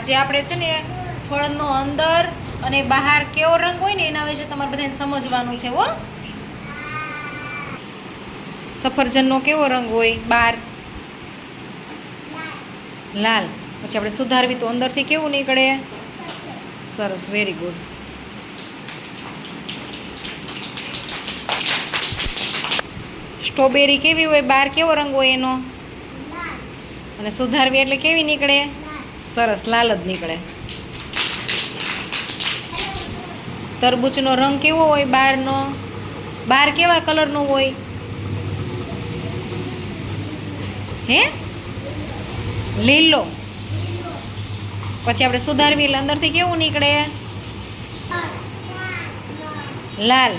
આજે આપણે છે ને ફળનો અંદર અને બહાર કેવો રંગ હોય ને એના વિશે તમારે બધાને સમજવાનું છે, હો. સફરજનનો કેવો રંગ હોય? બહાર લાલ. પછી આપણે સુધારવી તો અંદરથી કેવું નીકળે? સરસ વેરી ગુડ સ્ટ્રોબેરી કેવી હોય? બહાર કેવો રંગ હોય એનો? અને સુધારવી એટલે કેવી નીકળે? સરસ, લાલ જ નીકળે. તરબૂચનો રંગ કેવો હોય બહારનો? બહાર કેવા કલરનો હોય? હે? લીલો. પછી આપણે સુધારવી એટલે અંદરથી કેવું નીકળે? લાલ.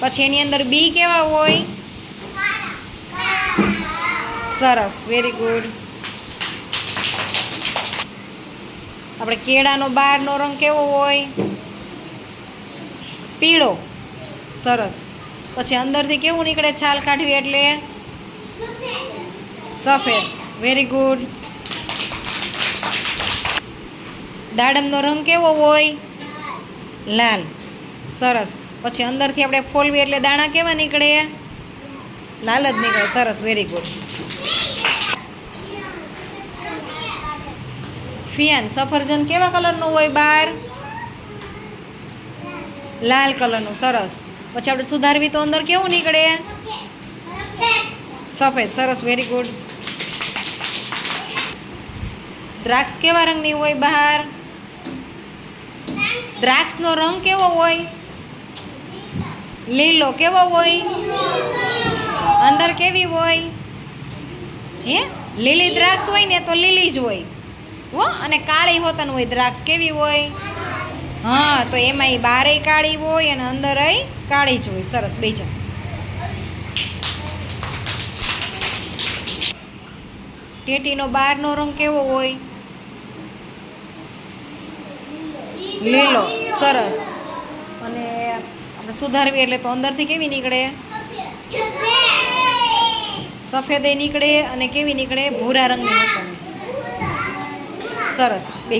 પછી એની અંદર બી કેવા હોય? સરસ વેરી ગુડ આપણે કેળાનો બહારનો રંગ કેવો હોય? પીળો. સરસ. પછી અંદરથી કેવું નીકળે છાલ કાઢવી એટલે? સફેદ. વેરી ગુડ દાડમનો રંગ કેવો હોય? લાલ. સરસ. પછી અંદરથી આપણે ફોલવી એટલે દાણા કેવા નીકળે? લાલ જ નીકળે. સરસ. વેરી ગુડ ફિયાન સફરજન કેવા કલરનું હોય બહાર લાલ કલરનું, સરસ. પછી આપણે સુધારવી તો અંદર કેવું નીકળે? સફેદ, સરસ વેરી ગુડ દ્રાક્ષ કેવા રંગની હોય બહાર? દ્રાક્ષનો રંગ કેવો હોય? લીલો કેવો હોય? અંદર કેવી હોય? હે? લીલી દ્રાક્ષ હોય ને તો લીલી જ હોય. હો, અને કાળી હોતન હોય, દ્રાક્ષ કેવી હોય? હા, તો એમાં બારે કાળી હોય અને અંદર કાળી જ હોય. સરસ બેજા ટેટીનો બહારનો રંગ કેવો હોય? લીલો, સરસ. અને આપણે સુધારવી એટલે તો અંદરથી કેવી નીકળે? સફેદે નીકળે અને કેવી નીકળે? ભૂરા રંગની નીકળે સરસ. બે